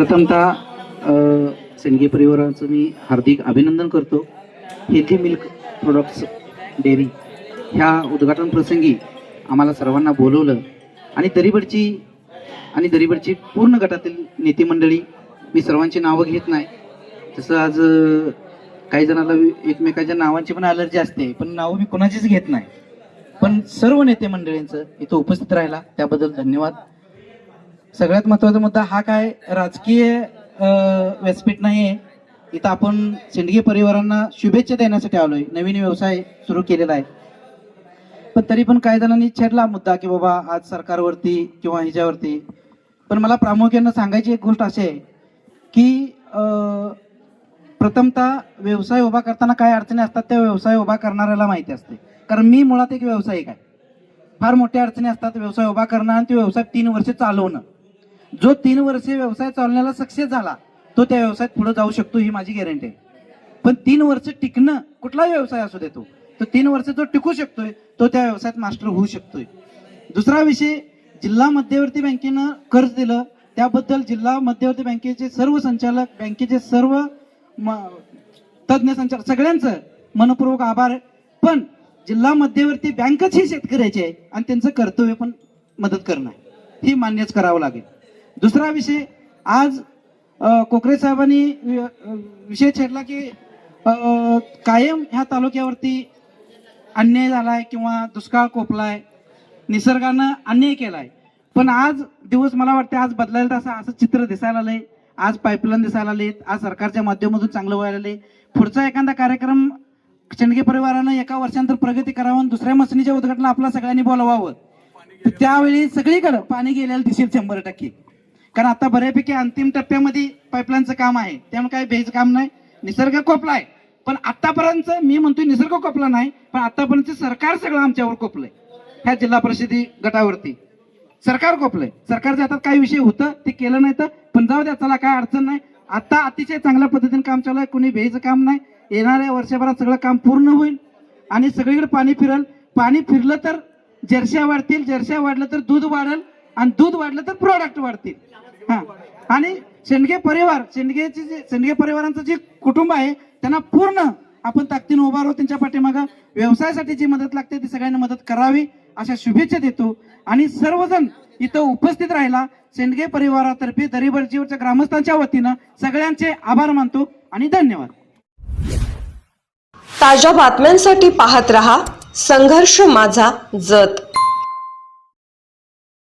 प्रथमतः अ, सेंडगे परिवाराचं मी हार्दिक अभिनंदन करतो. हेल्दी मिल्क प्रोडक्ट्स डेअरी ह्या उद्घाटन प्रसंगी आम्हाला सर्वांना बोलवलं आणि दरीबडची आणि दरीबडची पूर्ण गटातील नेते मंडळी मी सर्वांची नावं घेत नाही. तसं आज काही जणांना एकमेकाच्या नावांची पण अलर्जी असते पण नावं मी कोणाचीच घेत नाही. पण सर्व नेते मंडळींचं इथं उपस्थित राहिला त्याबद्दल धन्यवाद. सगळ्यात महत्त्वाचा मुद्दा हा काय? राजकीय व्यासपीठ नाही आहे इथं आपण शेंडगे परिवारांना शुभेच्छा देण्यासाठी आलोय. नवीन व्यवसाय सुरू केलेला आहे. पण तरी पण काही जणांनी छेडला मुद्दा की बाबा आज सरकारवरती किंवा ह्याच्यावरती. पण मला प्रामुख्यानं सांगायची एक गोष्ट अशी आहे की प्रथमतः व्यवसाय उभा करताना काय अडचणी असतात त्या व्यवसाय उभा करणाऱ्याला माहिती असते. कारण मी मुळात एक व्यावसायिक आहे. फार मोठ्या अडचणी असतात व्यवसाय उभा करणं आणि ते व्यवसाय तीन वर्ष चालवणं. जो तीन वर्षे व्यवसाय चालण्याला सक्सेस झाला तो त्या व्यवसायात पुढे जाऊ शकतो ही माझी गॅरंटी आहे पण तीन वर्ष टिकणं कुठलाही व्यवसाय असू देतो तो तीन वर्ष जो टिकू शकतोय तो त्या व्यवसायात मास्टर होऊ शकतोय दुसरा विषय जिल्हा मध्यवर्ती बँकेनं कर्ज दिलं त्याबद्दल जिल्हा मध्यवर्ती बँकेचे सर्व संचालक बँकेचे सर्व म- तज्ज्ञ संचालक सगळ्यांचं मनपूर्वक आभार आहे. पण जिल्हा मध्यवर्ती बँकच ही शेतकऱ्याची आहे आणि त्यांचं कर्तव्य पण मदत करणं आहे. ही मान्यच करावं लागेल दुसरा विषय आज कोकरे साहेबांनी विषय छेडला की कायम ह्या तालुक्यावरती अन्याय झालाय किंवा दुष्काळ कोपलाय निसर्गानं अन्याय केलाय. पण आज दिवस मला वाटते आज बदलायला असं असं चित्र दिसायला आलंय. आज पाईपलाईन दिसायला आलेत. आज सरकारच्या माध्यमातून चांगलं व्हायला आलंय. पुढचा एखादा कार्यक्रम शेंडगे परिवारानं एका वर्षानंतर प्रगती करावं दुसऱ्या मसनीच्या उद्घाटनाला आपला सगळ्यांनी बोलवावं त्यावेळी सगळीकडं पाणी गेलेलं दिसेल शंभर टक्के. कारण आता बऱ्यापैकी अंतिम टप्प्यामध्ये पाईपलाईनचं काम आहे. त्यामुळे काही भेज काम नाही. निसर्ग कोपलाय पण आतापर्यंत मी म्हणतोय निसर्ग कोपला नाही पण आतापर्यंत सरकार सगळं आमच्यावर कोपलंय. ह्या जिल्हा परिषदी गटावरती. सरकार कोपलंय. सरकारच्या हातात काही विषय होतं ते केलं नाही तर पण जाऊ द्या चला काय अडचण नाही. आता अतिशय चांगल्या पद्धतीने काम चालू आहे. कोणी भेज काम नाही. येणाऱ्या वर्षभरात सगळं काम पूर्ण होईल आणि सगळीकडे पाणी फिरल. पाणी फिरलं तर जर्श्या वाढतील. जर्श्या वाढलं तर दूध वाढेल. आणि दूध वाढलं तर प्रोडक्ट वाढतील. हा. आणि शेंडगे परिवार शेंडगेचे जे शेंडगे परिवारांचं जे कुटुंब आहे त्यांना पूर्ण आपण ताकदीनं उभा राहू त्यांच्या पाठीमागं. व्यवसायासाठी जी मदत लागते ती सगळ्यांना मदत करावी अशा शुभेच्छा देतो. आणि सर्वजण इथं उपस्थित राहिला शेंडगे परिवारातर्फे दरीबरजीवरच्या ग्रामस्थांच्या वतीनं सगळ्यांचे आभार मानतो आणि धन्यवाद. ताज्या बातम्यांसाठी पाहत रहा संघर्ष माझा जत.